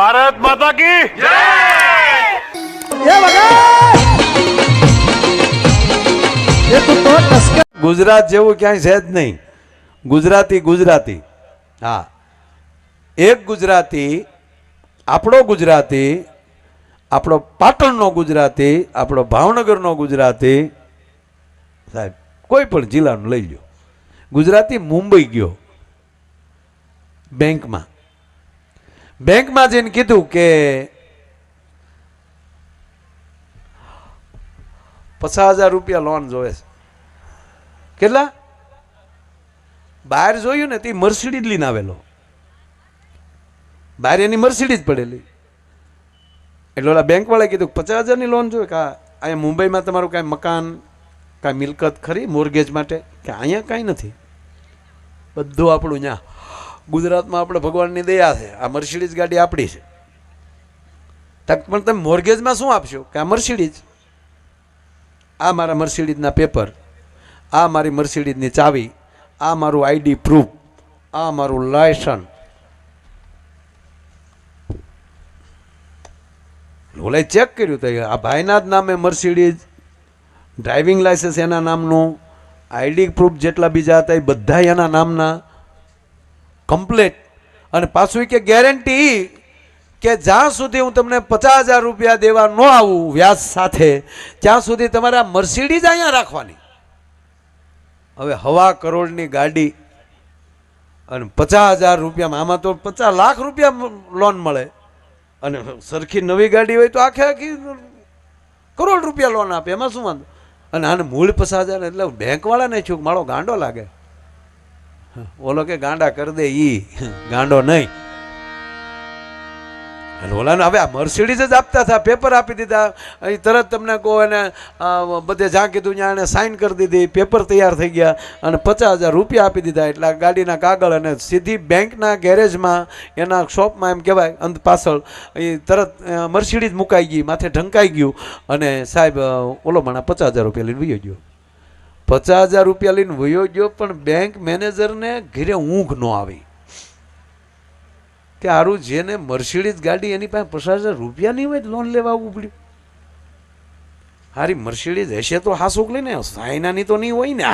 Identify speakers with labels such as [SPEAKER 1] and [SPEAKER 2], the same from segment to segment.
[SPEAKER 1] ભારત માતા કી
[SPEAKER 2] ટસકા
[SPEAKER 3] ગુજરાત જેવું ક્યાંય છે જ નહીં. ગુજરાતી ગુજરાતી. હા. એક ગુજરાતી આપણો ગુજરાતી આપણો પાટણનો ગુજરાતી આપણો ભાવનગરનો ગુજરાતી. સાહેબ કોઈ પણ જિલ્લાનું લઈ લો ગુજરાતી મુંબઈ ગયો. બેંકમાં. બેંકમાં જઈને કીધું કે પચાસ હજાર રૂપિયા લોન જોવે છે. કેટલા? બહાર જોયું ને તે મર્સિડીજ લઈને આવેલો. બહાર એની મર્સિડીજ પડેલી. એટલે ઓલા બેંકવાળાએ કીધું પચાસ હજારની લોન જોઈએ કે અહીંયા મુંબઈમાં તમારું કાંઈ મકાન, કાંઈ મિલકત ખરી મોર્ગેજ માટે? કે અહીંયા કાંઈ નથી. બધું આપણું ત્યાં ગુજરાતમાં આપણે ભગવાનની દયા છે. આ મર્સિડીઝ ગાડી આપણી છે. તક પણ તમે મોર્ગેજમાં શું આપશો? કે આ મર્સિડીઝ? આ મારા મર્સિડીઝના પેપર. આ મારી મર્સિડીઝની ચાવી. આ મારું આઈડી પ્રૂફ આ મારું લાયસન્સ ઓલે ચેક કર્યું તો આ ભાઈના જ નામે મર્સિડીઝ. ડ્રાઇવિંગ લાયસન્સ એના નામનું. આઈડી પ્રૂફ જેટલા બીજા હતા એ બધા એના નામના. કમ્પ્લેટ અને પાછું કે ગેરંટી કે જ્યાં સુધી હું તમને પચાસ હજાર રૂપિયા દેવા ન આવું વ્યાજ સાથે, ત્યાં સુધી તમારે મર્સિડીઝ અહીંયા રાખવાની. હવે હવા કરોડની ગાડી અને પચાસ હજાર રૂપિયામાં, આમાં તો પચાસ લાખ રૂપિયા લોન મળે. અને સરખી નવી ગાડી હોય તો આખે આખી કરોડ રૂપિયા લોન આપે, એમાં શું વાંધો? અને આને મૂળ પચાસ હજાર એટલે બેંકવાળાને છું મારો ગાંડો લાગે. ઓલો કે ગાંડા કરી દે ઈ. ગાંડો નહીં. અને ઓલાને હવે આ મર્સિડીઝ જ આપતા હતા, પેપર આપી દીધા. અહીં તરત તમને કહો એને બધે જ્યાં કીધું ત્યાં એને સાઇન કરી દીધી, પેપર તૈયાર થઈ ગયા અને પચાસ હજાર રૂપિયા આપી દીધા. એટલે આ ગાડીના કાગળ અને સીધી બેંકના ગેરેજમાં, એના શોપમાં એમ કહેવાય, અંત પાછળ, એ તરત મર્સિડીઝ મુકાઈ ગઈ, માથે ઢંકાઈ ગયું. અને સાહેબ ઓલો માણા પચાસ હજાર રૂપિયા લઈને વયો ગયો. પચાસ હજાર રૂપિયા લઈને વયો ગયો, પણ બેંક મેનેજરને ઘરે ઊંઘ ન આવી. કે આરું જેને મર્સિડીઝ ગાડી એની પાસે પચાસ હજાર રૂપિયા નહીં હોય લોન લેવા આવવું પડ્યું. હારી મર્સિડીઝ હશે તો હા શું લઈને ચાઇનાની તો નહીં હોય ને.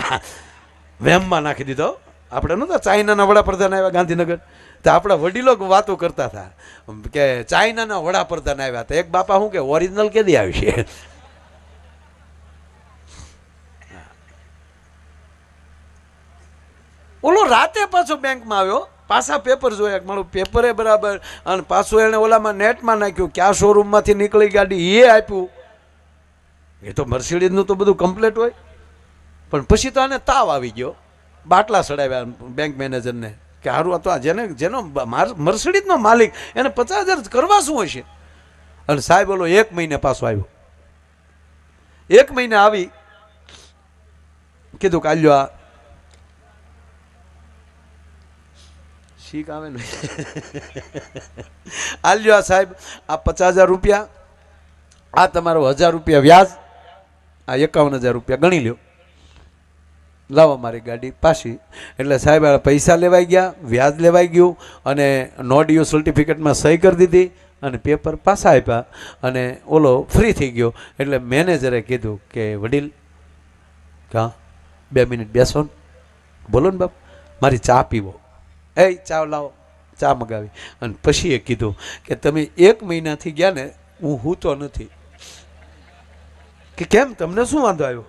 [SPEAKER 3] વેમમાં નાખી દીધો. આપણે નહોતા ચાઇનાના વડાપ્રધાન આવ્યા ગાંધીનગર. તો આપણા વડીલો વાતો કરતા હતા. કે ચાઇનાના વડાપ્રધાન આવ્યા હતા. એક બાપા શું કે ઓરિજિનલ કેદી આવશે ઓલો રાતે પાછો બેંકમાં આવ્યો. પાછા પેપર જોયા મારું પેપરે બરાબર અને પાછું એણે ઓલામાં નેટમાં નાખ્યું ક્યાં શોરૂમમાંથી નીકળી ગાડી એ આપ્યું. એ તો મર્સિડીઝનું તો બધું કમ્પ્લેટ હોય. પણ પછી તો આને તાવ આવી ગયો. બાટલા ચડાવ્યા બેંક મેનેજરને કે સારું આ આ જેને, જેનો મર્સિડીઝનો માલિક, એને પચાસ હજાર કરવા શું હશે? અને સાહેબ ઓલો એક મહિને પાછો આવ્યો. એક મહિને આવી, કીધું કાલ્યો આ શીખ આવે ને? આલ્યો આ સાહેબ, આ પચાસ હજાર રૂપિયા, આ તમારો હજાર રૂપિયા વ્યાજ, આ એકાવન હજાર રૂપિયા ગણી લ્યો. લાવો મારી ગાડી પાછી. એટલે સાહેબ પૈસા લેવાઈ ગયા, વ્યાજ લેવાઈ ગયું અને નો ડીઓ સર્ટિફિકેટમાં સહી કરી દીધી અને પેપર પાછા આપ્યા અને ઓલો ફ્રી થઈ ગયો. એટલે મેનેજરે કીધું કે, વડીલ, કા? બે મિનિટ બેસો ને. બોલો ને બાપ, મારી ચા પીવો. એ ચા લાવો. ચા મગાવી. અને પછી એ કીધું કે તમે એક મહિનાથી ગયા ને, હું હૂતો નથી. કે કેમ, તમને શું વાંધો આવ્યો?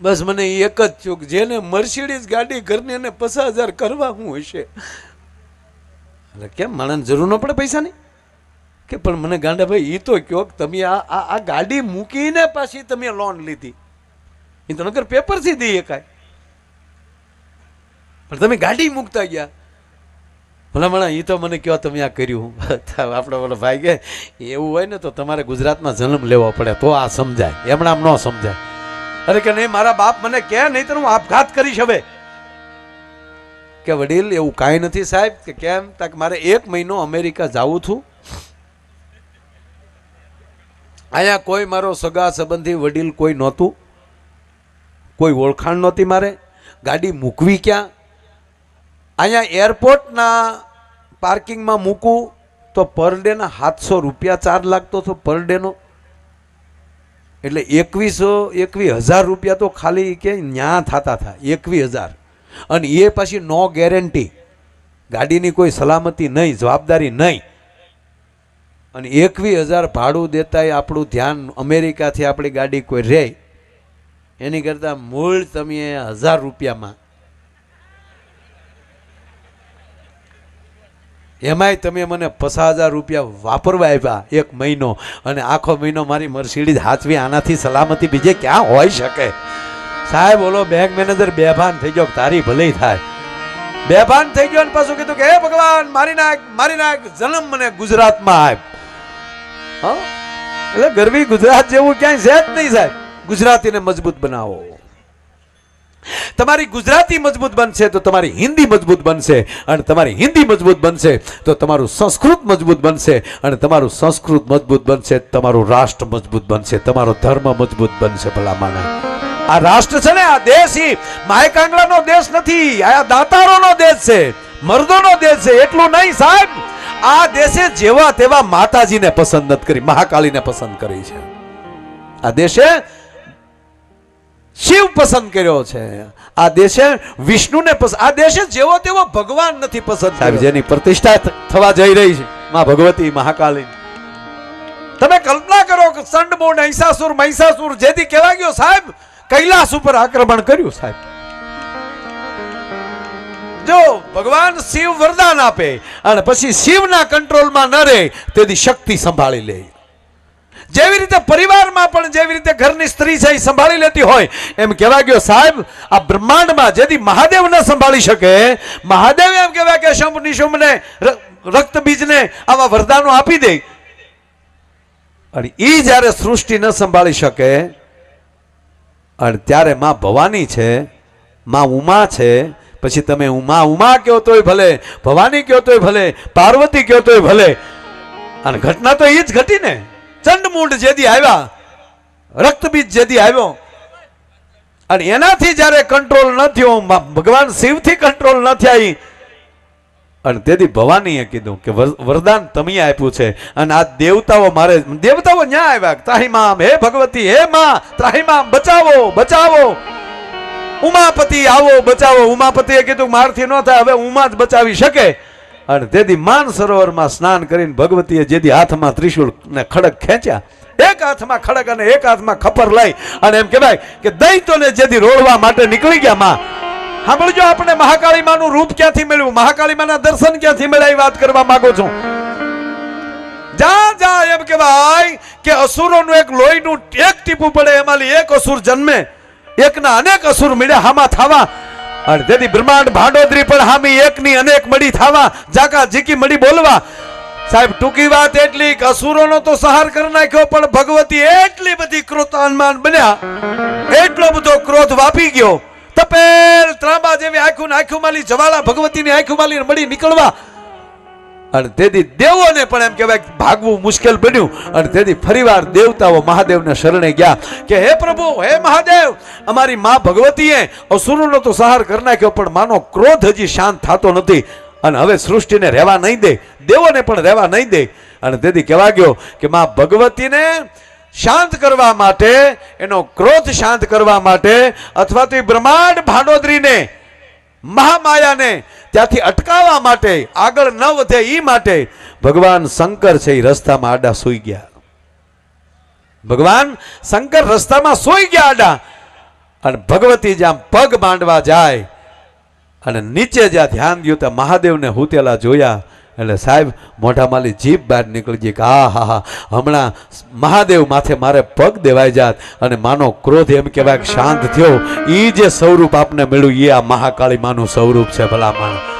[SPEAKER 3] બસ મને એક જ ચૂક જેને મર્સિડીઝ ગાડી ઘરની એને પચાસ હજાર કરવા હું હશે. એટલે કેમ, માણસને જરૂર ન પડે પૈસાની? કે પણ મને ગાંડાભાઈ એ તો કયો તમે આ આ ગાડી મૂકીને પાછી તમે લોન લીધી. એ તો નગર પેપરથી દઈએ એકાય પણ તમે ગાડી મૂકતા ગયા. ભલામણા એ તો મને કહો તમે આ કર્યું આપણે બોલો ભાઈ કે, એવું હોય ને તો તમારે ગુજરાતમાં જન્મ લેવો પડે, તો આ સમજાય. એમણે આમ ન સમજાય. અરે કે નહીં, મારા બાપ મને કહે, નહીં તો હું આપઘાત કરીશ હવે. કે વડીલ, એવું કાંઈ નથી સાહેબ, કે કેમ? તાક મારે એક મહિનો અમેરિકા જાવું છું. અહીંયા કોઈ મારો સગા સંબંધી વડીલ કોઈ નહોતું. કોઈ ઓળખાણ નહોતી મારે. ગાડી મૂકવી ક્યાં? અહીંયા એરપોર્ટના પાર્કિંગમાં મૂકું તો પર ડેના સાતસો રૂપિયા ચાર્જ લાગતો હતો પર ડેનો. એટલે એકવીસો એકવીસ હજાર રૂપિયા તો ખાલી કે ન્યા થતા હતા એકવીસ હજાર. અને એ પછી નો ગેરંટી. ગાડીની કોઈ સલામતી નહીં, જવાબદારી નહીં. અને એકવીસ હજાર ભાડું દેતાય આપણું ધ્યાન અમેરિકાથી આપણી ગાડી કોઈ રહે એની કરતાં મૂળ તમે હજાર રૂપિયામાં એમાંય તમે મને પચાસ હજાર રૂપિયા વાપરવા આવ્યા એક મહિનો અને આખો મહિનો મારી મર્સિડીઝ હાથવી, આનાથી સલામતી બીજે ક્યાં હોઈ શકે? સાહેબ, ઓલો બેંક મેનેજર બેભાન થઈ ગયો તારી ભલે થાય. બેભાન થઈ ગયો અને પાછું કીધું કે, હે ભગવાન, મારી નાખ મારી નાખ, જન્મ મને ગુજરાતમાં આપ. એટલે ગરવી ગુજરાત જેવું ક્યાંય છે જ નહીં સાહેબ. ગુજરાતીને મજબૂત બનાવો. તમારી ગુજરાતી મજબૂત બનશે તો તમારી હિન્દી મજબૂત બનશે અને તમારી હિન્દી મજબૂત બનશે તો તમારું સંસ્કૃત મજબૂત બનશે અને તમારું સંસ્કૃત મજબૂત બનશે, તમારું રાષ્ટ્ર મજબૂત બનશે, તમારો ધર્મ મજબૂત બનશે ભલામાના આ રાષ્ટ્ર છે ને, આ દેશ ઈ માયકાંગલાનો દેશ નથી, આ દાતારોનો દેશ છે, મર્દોનો દેશ છે, એટલું નહીં સાહેબ. આ દેશે જેવા તેવા માતાજીને પસંદ નથી કરી મહાકાળીને પસંદ કરી છે. આ દેશે શિવ પસંદ કર્યો છે. આ દેશે વિષ્ણુને પસંદ આ દેશે જેવો તેવો ભગવાન નથી પસંદ સાહેબ જેની પ્રતિષ્ઠા થવા જઈ રહી છે માં ભગવતી મહાકાલી. તમે કલ્પના કરો કે સંડમૂળ મહિષાસુર મહિષાસુર જેથી કહેવા ગયો સાહેબ કૈલાસ ઉપર આક્રમણ કર્યું સાહેબ. જો ભગવાન શિવ વરદાન આપે અને પછી શિવના કંટ્રોલમાં ન રહે તેથી શક્તિ સંભાળી લે. જેવી રીતે પરિવારમાં પણ જેવી રીતે ઘરની સ્ત્રી છે એ સંભાળી લેતી હોય, એમ કહેવા ગયો, સાહેબ, આ બ્રહ્માંડમાં જેથી મહાદેવ ન સંભાળી શકે, મહાદેવ એમ કહેવાય કે શુંભ નિશુંભને રક્ત રક્તબીજને આવા વરદાનો આપી દે. અને એ જ્યારે સૃષ્ટિ ન સંભાળી શકે, અને ત્યારે માં ભવાની છે, માં ઉમા છે, પછી તમે ઉમા ઉમા કહો તોય ભલે, ભવાની કહો તોય ભલે, પાર્વતી કહો તોય ભલે, અને ઘટના તો એ જ ઘટી ને. ચંડમુંડ જેદી આવ્યા, રક્તબીજ જેદી આવ્યો. અને એનાથી જ્યારે કંટ્રોલ ન થયો ભગવાન શિવથી કંટ્રોલ ન થયા અને તેથી ભવાનીએ કીધું કે વર- વરદાન તમે આપ્યું છે. અને આ દેવતાઓ મારે, દેવતાઓ ન્યા આવ્યા. ત્રાહીમામ, હે ભગવતી, હે માં, ત્રાહીમામ, બચાવો બચાવો. ઉમાપતિ આવો, બચાવો. ઉમાપતિએ કીધું મારથી ન થાય, હવે ઉમા જ બચાવી શકે. અને તેથી માન સરોવરમાં સ્નાન કરીને ભગવતીએ જેથી હાથમાં ત્રિશુલ ને ખડક ખેંચ્યા, એક હાથમાં ખડક અને એક હાથમાં ખપર લઈ અને એમ કહેવાય કે દૈત્યોને જેથી રોડવા માટે નીકળી ગયા માં. સાંભળજો, આપણે મહાકાળી માનું રૂપ ક્યાંથી મળ્યું મહાકાળી માના દર્શન ક્યાંથી મળ્યા એ વાત કરવા માંગુ છું. જા જા, એમ કહેવાય કે અસુરોનું એક લોહીનું એક ટીપું પડે, એમાંથી એક અસુર જન્મે. એકના અનેક અસુર મળ્યા, હામાં થાવા. અને તેથી બ્રહ્માંડ ભાંડોદરી પણ હામી એકની અનેક મળી થાવા જાકા જીકી મળી બોલવા. સાહેબ, ટૂંકી વાત એટલી કે અસુરોનો તો સહાર કરી નાખ્યો, પણ ભગવતી એટલી બધી ક્રોધાનમાન બન્યા, એટલો બધો ક્રોધ વાપી ગયો. તપેલ ત્રાંબા જેવી આખું ને આખું માલી, જવાળા ભગવતીની આખું માલી મળી નીકળવા. અને તેથી દેવોને પણ એમ કહેવાય ભાગવું મુશ્કેલ બન્યું. અને તેથી ફરીવાર દેવતાઓ મહાદેવને શરણે ગયા કે, હે પ્રભુ, હે મહાદેવ, અમારી મા ભગવતીએ અસુરોનો તો સહાર કરી નાખ્યો, પણ માનો ક્રોધ હજી શાંત થતો નથી. અને હવે સૃષ્ટિને રહેવા નહીં દે, દેવોને પણ રહેવા નહીં દે. અને તેથી કહેવા ગયો કે, મા ભગવતીને શાંત કરવા માટે, એનો ક્રોધ શાંત કરવા માટે, અથવા તો બ્રહ્માંડ ભાંડોદરીને મહામાયાને ત્યાંથી અટકાવવા માટે, આગળ ન વધે એ માટે ભગવાન શંકર છે એ રસ્તામાં આડા સૂઈ ગયા. ભગવાન શંકર રસ્તામાં સૂઈ ગયા આડા. અને ભગવતી જ્યાં પગ માંડવા જાય અને નીચે જ્યાં ધ્યાન દ્યું ત્યાં મહાદેવને હુતેલા જોયા એટલે સાહેબ મોઢામાંથી જીભ બહાર નીકળી ગઈ કે, આ, હા હા, હમણાં મહાદેવ માથે મારે પગ દેવાઈ જાત અને માનો ક્રોધ એમ કહેવાય શાંત થયો. એ જે સ્વરૂપ આપને મળ્યું એ આ મહાકાળી માનું સ્વરૂપ છે ભલા માણસ